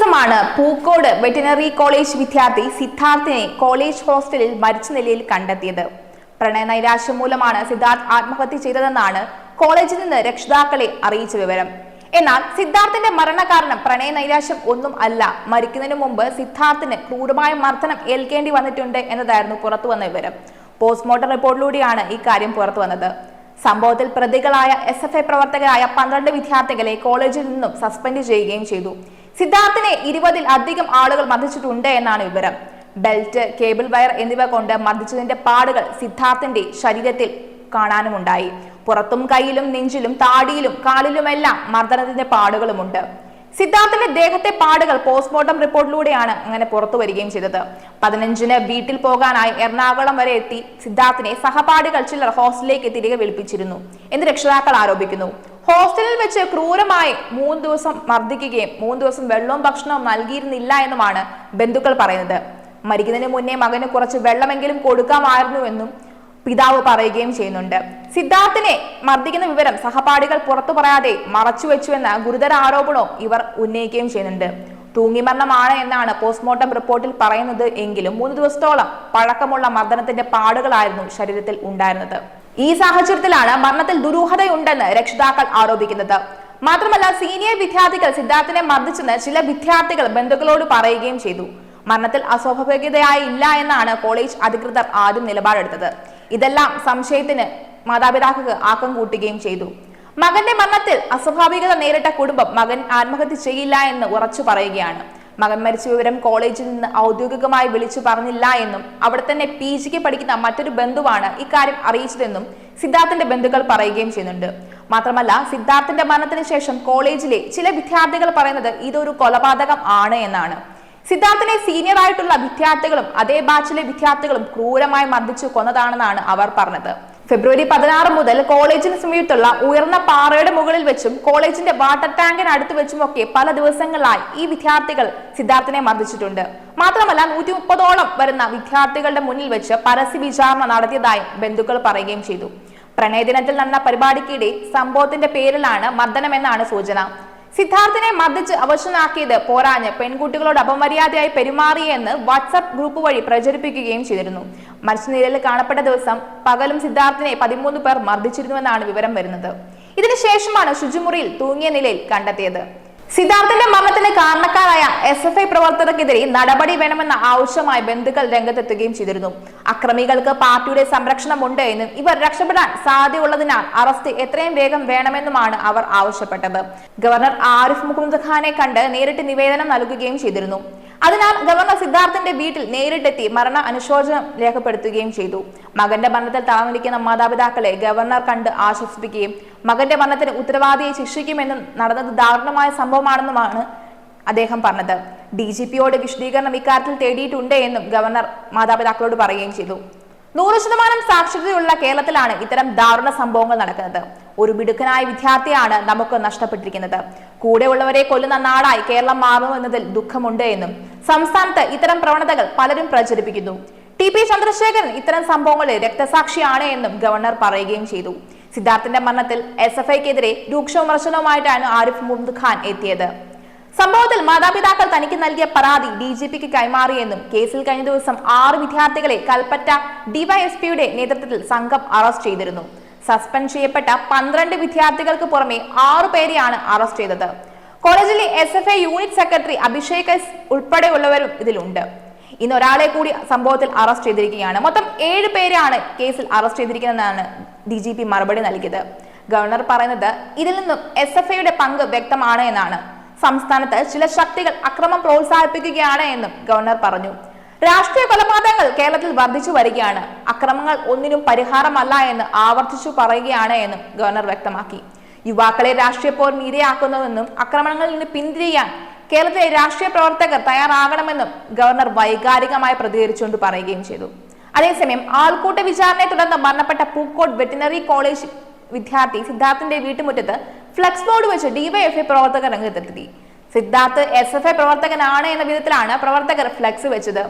ദിവസമാണ് Pookode veterinary college വിദ്യാർത്ഥി സിദ്ധാർത്ഥിനെ college ഹോസ്റ്റലിൽ മരിച്ച നിലയിൽ കണ്ടെത്തിയത്. പ്രണയ നൈരാശ്യം മൂലമാണ് സിദ്ധാർത്ഥ് ആത്മഹത്യ ചെയ്തതെന്നാണ് കോളേജിൽ നിന്ന് രക്ഷിതാക്കളെ അറിയിച്ച വിവരം. എന്നാൽ സിദ്ധാർത്ഥിന്റെ മരണകാരണം പ്രണയ നൈരാശ്യം ഒന്നും അല്ല. മരിക്കുന്നതിന് മുമ്പ് സിദ്ധാർത്ഥിന് ക്രൂരമായ മർദ്ദനം ഏൽക്കേണ്ടി വന്നിട്ടുണ്ട് എന്നതായിരുന്നു പുറത്തുവന്ന വിവരം. പോസ്റ്റ്മോർട്ടം റിപ്പോർട്ടിലൂടെയാണ് ഈ കാര്യം പുറത്തു വന്നത് സംഭവത്തിൽ പ്രതികളായ എസ് എഫ് ഐ പ്രവർത്തകരായ പന്ത്രണ്ട് വിദ്യാർത്ഥികളെ കോളേജിൽ നിന്നും സസ്പെൻഡ് ചെയ്യുകയും ചെയ്തു. സിദ്ധാർത്ഥിനെ ഇരുപതിൽ അധികം ആളുകൾ മർദ്ദിച്ചിട്ടുണ്ട് എന്നാണ് വിവരം. ബെൽറ്റ് കേബിൾ വയർ എന്നിവ കൊണ്ട് മർദ്ദിച്ചതിന്റെ പാടുകൾ സിദ്ധാർത്ഥിന്റെ ശരീരത്തിൽ കാണാനുമുണ്ടായി. പുറത്തും കൈയിലും നെഞ്ചിലും താടിയിലും കാലിലുമെല്ലാം മർദ്ദനത്തിന്റെ പാടുകളുമുണ്ട്. സിദ്ധാർത്ഥിന്റെ ദേഹത്തെ പാടുകൾ പോസ്റ്റ്മോർട്ടം റിപ്പോർട്ടിലൂടെയാണ് അങ്ങനെ പുറത്തു വരികയും ചെയ്തത്. പതിനഞ്ചിന് വീട്ടിൽ പോകാനായി എറണാകുളം വരെ എത്തി സിദ്ധാർത്ഥിനെ സഹപാഠികൾ ചിലർ ഹോസ്റ്റലിലേക്ക് തിരികെ വിളിപ്പിച്ചിരുന്നു എന്ന് രക്ഷിതാക്കൾ ആരോപിക്കുന്നു. ഹോസ്റ്റലിൽ വെച്ച് ക്രൂരമായി മൂന്ന് ദിവസം മർദ്ദിക്കുകയും മൂന്ന് ദിവസം വെള്ളവും ഭക്ഷണവും നൽകിയിരുന്നില്ല എന്നുമാണ് ബന്ധുക്കൾ പറയുന്നത്. മരിക്കുന്നതിന് മുന്നേ മകന് കുറച്ച് വെള്ളമെങ്കിലും കൊടുക്കാമായിരുന്നു എന്നും പിതാവ് പറയുകയും ചെയ്യുന്നുണ്ട്. സിദ്ധാർത്ഥിനെ മർദ്ദിക്കുന്ന വിവരം സഹപാഠികൾ പുറത്തു പറയാതെ മറച്ചുവെച്ചുവെന്ന ഗുരുതര ആരോപണവും ഇവർ ഉന്നയിക്കുകയും ചെയ്യുന്നുണ്ട്. തൂങ്ങിമരണമാണ് എന്നാണ് പോസ്റ്റ്മോർട്ടം റിപ്പോർട്ടിൽ പറയുന്നത് എങ്കിലും മൂന്ന് ദിവസത്തോളം പഴക്കമുള്ള മർദ്ദനത്തിന്റെ പാടുകളായിരുന്നു ശരീരത്തിൽ ഉണ്ടായിരുന്നത്. ഈ സാഹചര്യത്തിലാണ് മരണത്തിൽ ദുരൂഹതയുണ്ടെന്ന് രക്ഷിതാക്കൾ ആരോപിക്കുന്നത്. മാത്രമല്ല സീനിയർ വിദ്യാർത്ഥികൾ സിദ്ധാർത്ഥിനെ മർദ്ദിച്ചെന്ന് ചില വിദ്യാർത്ഥികൾ ബന്ധുക്കളോട് പറയുകയും ചെയ്തു. മരണത്തിൽ അസ്വാഭാവികതയായി ഇല്ല എന്നാണ് കോളേജ് അധികൃതർ ആദ്യം നിലപാടെടുത്തത്. ഇതെല്ലാം സംശയത്തിന് മാതാപിതാക്കൾക്ക് ആക്കം കൂട്ടുകയും ചെയ്തു. മകന്റെ മരണത്തിൽ അസ്വാഭാവികത നേരിട്ട കുടുംബം മകൻ ആത്മഹത്യ ചെയ്യില്ല എന്ന് ഉറച്ചു പറയുകയാണ്. മകൻ മരിച്ച വിവരം കോളേജിൽ നിന്ന് ഔദ്യോഗികമായി വിളിച്ചു പറഞ്ഞില്ല എന്നും അവിടെ തന്നെ പി ജിക്ക് പഠിക്കുന്ന മറ്റൊരു ബന്ധുവാണ് ഇക്കാര്യം അറിയിച്ചതെന്നും സിദ്ധാർത്ഥിന്റെ ബന്ധുക്കൾ പറയുകയും ചെയ്യുന്നുണ്ട്. മാത്രമല്ല സിദ്ധാർത്ഥിന്റെ മരണത്തിന് ശേഷം കോളേജിലെ ചില വിദ്യാർത്ഥികൾ പറയുന്നത് ഇതൊരു കൊലപാതകം ആണ് എന്നാണ്. സിദ്ധാർത്ഥിനെ സീനിയർ ആയിട്ടുള്ള വിദ്യാർത്ഥികളും അതേ ബാച്ചിലെ വിദ്യാർത്ഥികളും ക്രൂരമായി മർദ്ദിച്ചു കൊന്നതാണെന്നാണ് അവർ പറഞ്ഞത്. ഫെബ്രുവരി പതിനാറ് മുതൽ കോളേജിന് സമീപത്തുള്ള ഉയർന്ന പാറയുടെ മുകളിൽ വെച്ചും കോളേജിന്റെ വാട്ടർ ടാങ്കിന് അടുത്ത് വെച്ചുമൊക്കെ പല ദിവസങ്ങളിലായി ഈ വിദ്യാർത്ഥികൾ സിദ്ധാർത്ഥിനെ മർദ്ദിച്ചിട്ടുണ്ട്. മാത്രമല്ല നൂറ്റി മുപ്പതോളം വരുന്ന വിദ്യാർത്ഥികളുടെ മുന്നിൽ വെച്ച് പരസ്യ വിചാരണ നടത്തിയതായും ബന്ധുക്കൾ പറയുകയും ചെയ്തു. പ്രണയദിനത്തിൽ നടന്ന പരിപാടിക്കിടെ സംഭവത്തിന്റെ പേരിലാണ് മർദ്ദനമെന്നാണ് സൂചന. സിദ്ധാർത്ഥിനെ മർദ്ദിച്ച് അവശനാക്കിയത് പോരാഞ്ഞ് പെൺകുട്ടികളോട് അപമര്യാദയായി പെരുമാറിയെന്ന് വാട്സപ്പ് ഗ്രൂപ്പ് വഴി പ്രചരിപ്പിക്കുകയും ചെയ്തിരുന്നു. മരിച്ചനിരയിൽ കാണപ്പെട്ട ദിവസം പകലും സിദ്ധാർത്ഥിനെ പതിമൂന്ന് പേർ മർദ്ദിച്ചിരുന്നുവെന്നാണ് വിവരം വരുന്നത്. ഇതിനുശേഷമാണ് ശുചിമുറിയിൽ തൂങ്ങിയ നിലയിൽ കണ്ടെത്തിയത്. സിദ്ധാർത്ഥിന്റെ മരണത്തിന് കാരണക്കാരായ എസ് എഫ് ഐ പ്രവർത്തകർക്കെതിരെ നടപടി വേണമെന്ന ആവശ്യമായി ബന്ധുക്കൾ രംഗത്തെത്തുകയും ചെയ്തിരുന്നു. അക്രമികൾക്ക് പാർട്ടിയുടെ സംരക്ഷണമുണ്ട് എന്നും ഇവർ രക്ഷപ്പെടാൻ സാധ്യതയുള്ളതിനാൽ അറസ്റ്റ് എത്രയും വേഗം വേണമെന്നുമാണ് അവർ ആവശ്യപ്പെട്ടത്. ഗവർണർ ആരിഫ് മുഹമ്മദ് ഖാനെ കണ്ട് നേരിട്ട് നിവേദനം നൽകുകയും ചെയ്തിരുന്നു. അതിനാൽ ഗവർണർ സിദ്ധാർത്ഥന്റെ വീട്ടിൽ നേരിട്ടെത്തി മരണ അനുശോചനം രേഖപ്പെടുത്തുകയും ചെയ്തു. മകന്റെ മരണത്തിൽ തളർന്നിരിക്കുന്ന മാതാപിതാക്കളെ ഗവർണർ കണ്ട് ആശ്വസിപ്പിക്കുകയും മകന്റെ മരണത്തിന് ഉത്തരവാദിയെ ശിക്ഷിക്കുമെന്നും നടന്നത് ദാരുണമായ സംഭവമാണെന്നുമാണ് അദ്ദേഹം പറഞ്ഞത്. ഡി ജി പിയോട് വിശദീകരണം ഇക്കാര്യത്തിൽ തേടിയിട്ടുണ്ട് എന്നും ഗവർണർ മാതാപിതാക്കളോട് പറയുകയും ചെയ്തു. നൂറ് ശതമാനം സാക്ഷരതയുള്ള കേരളത്തിലാണ് ഇത്തരം ദാരുണ സംഭവങ്ങൾ നടക്കുന്നത്. ഒരു മിടുക്കനായ വിദ്യാർത്ഥിയാണ് നമുക്ക് നഷ്ടപ്പെട്ടിരിക്കുന്നത്. കൂടെയുള്ളവരെ കൊല്ലുന്ന നാടായി കേരളം മാറുമെന്നതിൽ ദുഃഖമുണ്ട് എന്നും സംസ്ഥാനത്ത് ഇത്തരം പ്രവണതകൾ പലരും പ്രചരിപ്പിക്കുന്നു. ടി പി ചന്ദ്രശേഖരൻ ഇത്തരം സംഭവങ്ങളിൽ രക്തസാക്ഷിയാണ് എന്നും ഗവർണർ പറയുകയും ചെയ്തു. സിദ്ധാർത്ഥിന്റെ മരണത്തിൽ എസ് എഫ് ഐക്കെതിരെ രൂക്ഷ വിമർശനവുമായിട്ടാണ് ആരിഫ് മുഹമ്മദ് ഖാൻ എത്തിയത്. സംഭവത്തിൽ മാതാപിതാക്കൾ തനിക്ക് നൽകിയ പരാതി ഡി ജി പിക്ക് കൈമാറിയെന്നും കേസിൽ കഴിഞ്ഞ ദിവസം ആറ് വിദ്യാർത്ഥികളെ കൽപ്പറ്റ ഡിവൈഎസ്പിയുടെ നേതൃത്വത്തിൽ സംഘം അറസ്റ്റ് ചെയ്തിരുന്നു. സസ്പെൻഡ് ചെയ്യപ്പെട്ട പന്ത്രണ്ട് വിദ്യാർത്ഥികൾക്ക് പുറമെ ആറു പേരെയാണ് അറസ്റ്റ് ചെയ്തത്. കോളേജിലെ S F I unit secretary Abhishek S ഉൾപ്പെടെയുള്ളവരും ഇതിലുണ്ട്. ഇന്ന് ഒരാളെ കൂടി സംഭവത്തിൽ അറസ്റ്റ് ചെയ്തിരിക്കുകയാണ്. മൊത്തം ഏഴ് പേരെയാണ് കേസിൽ അറസ്റ്റ് ചെയ്തിരിക്കുന്നതെന്നാണ് ഡി ജി പി മറുപടി നൽകിയത്. ഗവർണർ പറയുന്നത് ഇതിൽ നിന്നും എസ് എഫ് ഐയുടെ പങ്ക് വ്യക്തമാണ് എന്നാണ്. സംസ്ഥാനത്ത് ചില ശക്തികൾ അക്രമം പ്രോത്സാഹിപ്പിക്കുകയാണ് എന്നും ഗവർണർ പറഞ്ഞു. രാഷ്ട്രീയ കൊലപാതകങ്ങൾ കേരളത്തിൽ വർദ്ധിച്ചു വരികയാണ്. അക്രമങ്ങൾ ഒന്നിനും പരിഹാരമല്ല എന്ന് ആവർത്തിച്ചു പറയുകയാണ് എന്നും ഗവർണർ വ്യക്തമാക്കി. യുവാക്കളെ രാഷ്ട്രീയ പോർ മീതിയാക്കുന്നുവെന്നും ആക്രമണങ്ങളിൽ നിന്ന് പിന്തിരിയാൻ കേരളത്തിലെ രാഷ്ട്രീയ പ്രവർത്തകർ തയ്യാറാകണമെന്നും ഗവർണർ വൈകാരികമായി പ്രതികരിച്ചുകൊണ്ട് പറയുകയും ചെയ്തു. അതേസമയം ആൾക്കൂട്ട വിചാരണയെ തുടർന്ന് മരണപ്പെട്ട പൂക്കോട് വെറ്റിനറി കോളേജ് വിദ്യാർത്ഥി സിദ്ധാർത്ഥിന്റെ വീട്ടുമുറ്റത്ത് ഫ്ലക്സ് ബോർഡ് വെച്ച് ഡിവൈഎഫ്ഐ പ്രവർത്തകർ രംഗത്തെത്തി. സിദ്ധാർത്ഥ് എസ് എഫ് ഐ പ്രവർത്തകനാണ് എന്ന വിധത്തിലാണ് പ്രവർത്തകർ ഫ്ലെക്സ് വെച്ചത്.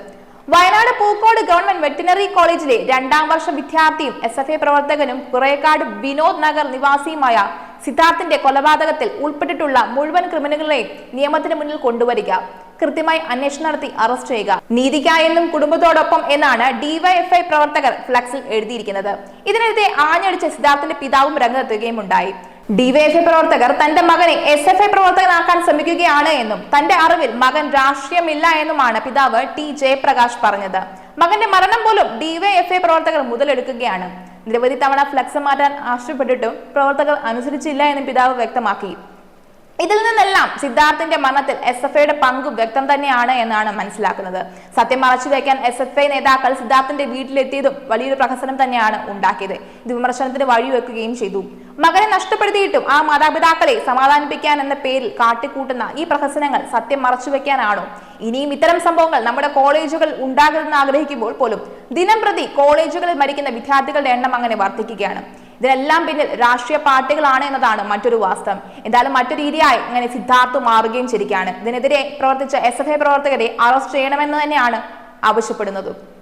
വയനാട് പൂക്കോട് ഗവൺമെന്റ് വെറ്റിനറി കോളേജിലെ രണ്ടാം വർഷ വിദ്യാർത്ഥിയും എസ് എഫ് ഐ പ്രവർത്തകനും കുറേക്കാട് വിനോദ് നഗർ നിവാസിയുമായ സിദ്ധാർത്ഥിന്റെ കൊലപാതകത്തിൽ ഉൾപ്പെട്ടിട്ടുള്ള മുഴുവൻ ക്രിമിനലുകളെയും നിയമത്തിന് മുന്നിൽ കൊണ്ടുവരിക. കൃത്യമായി അന്വേഷണം നടത്തി അറസ്റ്റ് ചെയ്യുക. നീതിക്കായെന്നും കുടുംബത്തോടൊപ്പം എന്നാണ് ഡിവൈഎഫ്ഐ പ്രവർത്തകർ ഫ്ലക്സിൽ എഴുതിയിരിക്കുന്നത്. ഇതിനെതിരെ ആഞ്ഞടിച്ച സിദ്ധാർത്ഥിന്റെ പിതാവും രംഗത്തെത്തുകയും ഉണ്ടായി ഡിവൈഎഫ്ഐ പ്രവർത്തകർ തന്റെ മകനെ എസ് എഫ് ഐ പ്രവർത്തകനാക്കാൻ ശ്രമിക്കുകയാണ് എന്നും തന്റെ അറിവിൽ മകൻ രാഷ്ട്രീയമില്ല എന്നുമാണ് പിതാവ് ടി ജയപ്രകാശ് പറഞ്ഞത്. മകന്റെ മരണം പോലും ഡിവൈഎഫ്ഐ പ്രവർത്തകർ മുതലെടുക്കുകയാണ്. നിരവധി തവണ ഫ്ലക്സ് മാറ്റാൻ ആവശ്യപ്പെട്ടിട്ടും പ്രവർത്തകർ അനുസരിച്ചില്ല എന്നും പിതാവ് വ്യക്തമാക്കി. ഇതിൽ നിന്നെല്ലാം സിദ്ധാർത്ഥിന്റെ മരണത്തിൽ എസ് എഫ് ഐയുടെ പങ്ക് വ്യക്തം തന്നെയാണ് എന്നാണ് മനസ്സിലാക്കുന്നത്. സത്യം മറച്ചുവെക്കാൻ എസ് എഫ് ഐ നേതാക്കൾ സിദ്ധാർത്ഥിന്റെ വീട്ടിലെത്തിയതും വലിയൊരു പ്രഹസനം തന്നെയാണ് ഉണ്ടാക്കിയത്. ഇത് വിമർശനത്തിന് വഴിവെക്കുകയും ചെയ്തു. മകനെ നഷ്ടപ്പെടുത്തിയിട്ടും ആ മാതാപിതാക്കളെ സമാധാനിപ്പിക്കാൻ എന്ന പേരിൽ കാട്ടിക്കൂട്ടുന്ന ഈ പ്രഹസനങ്ങൾ സത്യം മറച്ചുവെക്കാനാണോ ഇനിയും ഇത്തരം സംഭവങ്ങൾ നമ്മുടെ കോളേജുകൾ ഉണ്ടാകരുതെന്ന് ആഗ്രഹിക്കുമ്പോൾ പോലും ദിനം പ്രതി കോളേജുകളിൽ മരിക്കുന്ന വിദ്യാർത്ഥികളുടെ എണ്ണം അങ്ങനെ വർദ്ധിക്കുകയാണ്. ഇതിനെല്ലാം പിന്നിൽ രാഷ്ട്രീയ പാർട്ടികളാണ് എന്നതാണ് മറ്റൊരു വാസ്തവം. എന്തായാലും മറ്റൊരു രീതിയായി ഇങ്ങനെ സിദ്ധാർത്ഥ് മാറുകയും ശരിക്കാണ് ഇതിനെതിരെ പ്രവർത്തിച്ച എസ് പ്രവർത്തകരെ അറസ്റ്റ് ചെയ്യണമെന്ന് തന്നെയാണ് ആവശ്യപ്പെടുന്നത്.